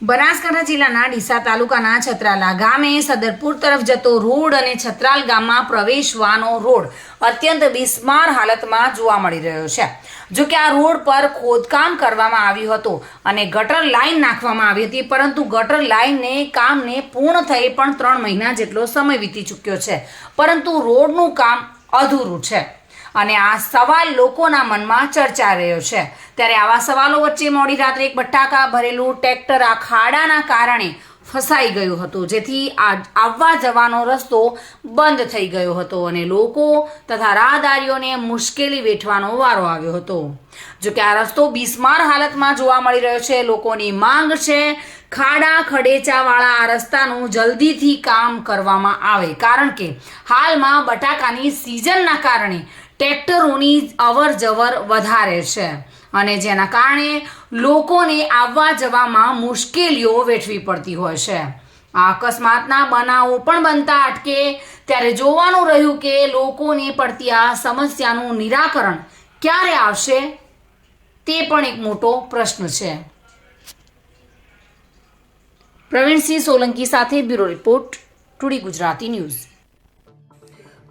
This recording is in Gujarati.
બનાસકાંઠા જિલ્લાના ડીસા તાલુકાના છત્રાલા ગામે સદરપુર તરફ જતો રોડ અને છત્રાલ ગામમાં પ્રવેશવાનો રોડ અત્યંત બિસ્માર હાલતમાં જોવા મળી રહ્યો છે. જો કે આ રોડ પર ખોદકામ કરવામાં આવ્યું હતું અને ગટર લાઈન નાખવામાં આવી હતી, પરંતુ ગટર લાઈનને કામને પૂર્ણ થઈ પણ ત્રણ મહિના જેટલો સમય વીતી ચૂક્યો છે. પરંતુ રોડનું કામ અધૂરું છે. અને આ સવાલ લોકોના મનમાં ચર્ચા રહ્યો છે. ત્યારે આવા સવાલો વચ્ચે મોડી રાત્રે એક બટાકા ભરેલું ટ્રેક્ટર આ ખાડાના કારણે ફસાઈ ગયું હતું, જેથી આ આવવા જવાનો રસ્તો બંધ થઈ ગયો હતો અને લોકો તથા રાહદારીઓને મુશ્કેલી વેઠવાનો વારો આવ્યો હતો. જો કે આ રસ્તો બિસ્માર હાલતમાં જોવા મળી રહ્યો છે, લોકોની માંગ છે ખાડા ખડેચાવાળા આ રસ્તાનું જલ્દીથી કામ કરવામાં આવે. કારણ કે હાલમાં બટાકાની સિઝનના કારણે ટ્રેક્ટરોની અવર જવર વધારે છે અને જેના કારણે લોકોને આવવા જવામાં મુશ્કેલીઓ વેઠવી પડતી હોય છે. આ અકસ્માતના બનાવો પણ બનતા અટકે ત્યારે જોવાનું રહ્યું કે લોકોને પડતી આ સમસ્યાનું નિરાકરણ ક્યારે આવશે તે પણ એક મોટો પ્રશ્ન છે. પ્રવીણસિંહ સોલંકી સાથે bureau report today Gujarati news.